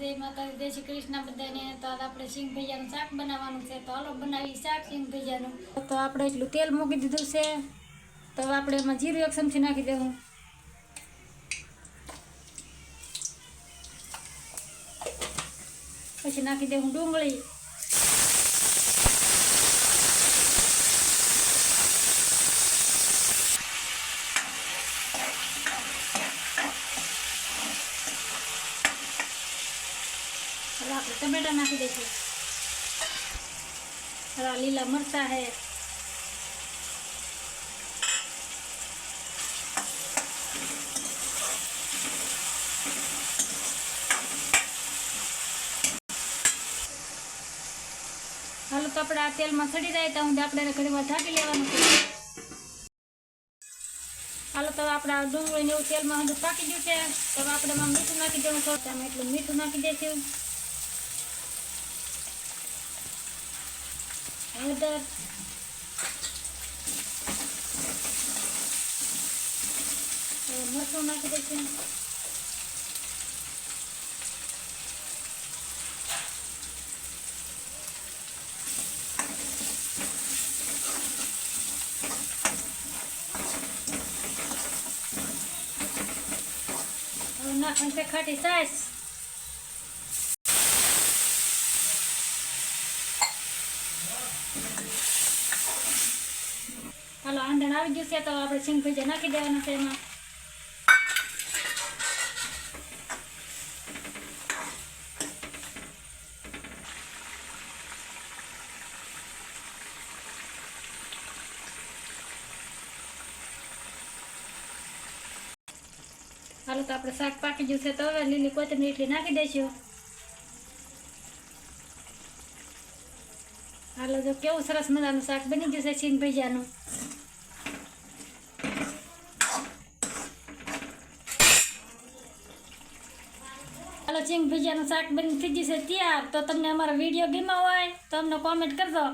જય માતાજી, જય શ્રી કૃષ્ણ બધાને. તો આપણે સિંગ ભૈયાનું શાક બનાવવાનું છે. તો હાલો બનાવી શાક સિંગ ભૈયાનું. તો આપણે એટલું તેલ મૂકી દીધું છે. તો આપણે એમાં જીરું એક ચમચી નાખી દેવું. પછી નાખી દેવું ડુંગળી. હવે આપણે ટમેટા નાખી દઈશું થોડા લીલા મરચા હે હાલો તો આપણે આ તેલમાં સડી જાય તો હું આપણે એને ઘણી વાર ઢાંકી લેવાનું છે હાલો તો આપણે આ ડુંગળી ને એવું તેલમાં બધું પાકી ગયું છે તો હવે આપણે એમાં મીઠું નાખી દેવું તો તમે એટલું મીઠું નાખી દઈશું Adab. Eh, Mas mana kita cium? Nak mencekat isas. હાલો, આંધણ આવી ગયું છે, તો આપણે સિંગ ભજીયા નાખી દેવાના છે એમાં. હાલો, તો આપણે શાક પાકી ગયું છે, તો હવે લીલી કોથમીર એટલી નાખી દઈશું. હાલો, જો કેવું સરસ મજાનું શાક બની ગયું છે સિંગ ભજીયાનું. હાલો સિંગ ભજીયાનું શાક બની થઈ જશે તૈયાર તો તમને અમારો વીડિયો ગમ્યો હોય તો અમને કોમેન્ટ કરજો.